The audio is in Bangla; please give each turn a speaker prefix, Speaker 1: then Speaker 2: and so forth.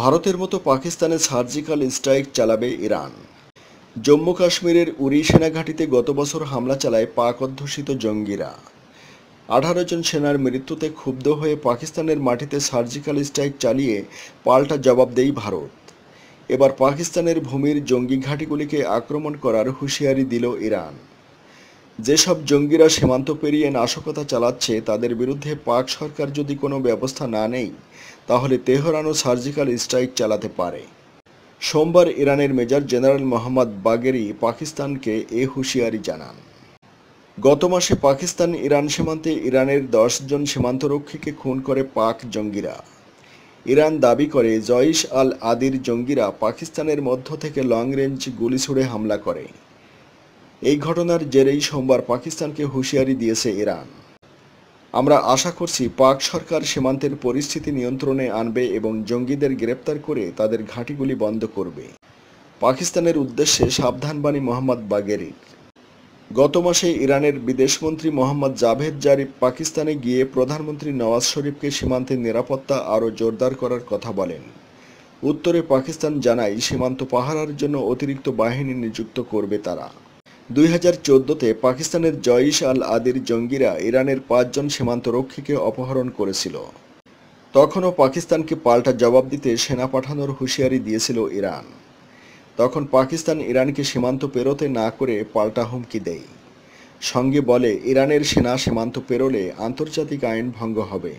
Speaker 1: ভারতের মতো পাকিস্তানে সার্জিক্যাল স্ট্রাইক চালাবে ইরান। জম্মু কাশ্মীরের উরি সেনাঘাঁটিতে গত বছর হামলা চালায় পাক অধ্যুষিত জঙ্গিরা। আঠারো জন সেনার মৃত্যুতে ক্ষুব্ধ হয়ে পাকিস্তানের মাটিতে সার্জিক্যাল স্ট্রাইক চালিয়ে পাল্টা জবাব দেয় ভারত। এবার পাকিস্তানের ভূমির জঙ্গি ঘাঁটিগুলিকে আক্রমণ করার হুঁশিয়ারি দিল ইরান। যেসব জঙ্গিরা সীমান্ত পেরিয়ে নাশকতা চালাচ্ছে, তাদের বিরুদ্ধে পাক সরকার যদি কোনো ব্যবস্থা না নেয়, তাহলে তেহরানও সার্জিক্যাল স্ট্রাইক চালাতে পারে। সোমবার ইরানের মেজর জেনারেল মোহাম্মদ বাগেরি পাকিস্তানকে এ হুঁশিয়ারি জানান। গত মাসে পাকিস্তান ইরান সীমান্তে ইরানের দশ জন সীমান্তরক্ষীকে খুন করে পাক জঙ্গিরা। ইরান দাবি করে, জয়িশ আল আদির জঙ্গিরা পাকিস্তানের মধ্য থেকে লং রেঞ্জ গুলি ছুড়ে হামলা করে। এই ঘটনার জেরেই সোমবার পাকিস্তানকে হুঁশিয়ারি দিয়েছে ইরান। আমরা আশা করছি পাক সরকার সীমান্তের পরিস্থিতি নিয়ন্ত্রণে আনবে এবং জঙ্গিদের গ্রেপ্তার করে তাদের ঘাঁটিগুলি বন্ধ করবে। পাকিস্তানের উদ্দেশ্যে সাবধানবাণী মোহাম্মদ বাগেরির গত মাসে ইরানের বিদেশমন্ত্রী মোহাম্মদ জাভেদ জারিফ পাকিস্তানে গিয়ে প্রধানমন্ত্রী নওয়াজ শরীফকে সীমান্তের নিরাপত্তা আরও জোরদার করার কথা বলেন। উত্তরে পাকিস্তান জানায়, সীমান্ত পাহারার জন্য অতিরিক্ত বাহিনী নিযুক্ত করবে তারা। দুই হাজার চোদ্দোতে পাকিস্তানের জয়িশ আল আদির জঙ্গিরা ইরানের পাঁচজন সীমান্তরক্ষীকে অপহরণ করেছিল। তখনও পাকিস্তানকে পাল্টা জবাব দিতে সেনা পাঠানোর হুঁশিয়ারি দিয়েছিল ইরান। তখন পাকিস্তান ইরানকে সীমান্ত পেরোতে না করে পাল্টা হুমকি দেয়। সঙ্গে বলে, ইরানের সেনা সীমান্ত পেরোলে আন্তর্জাতিক আইন ভঙ্গ হবে।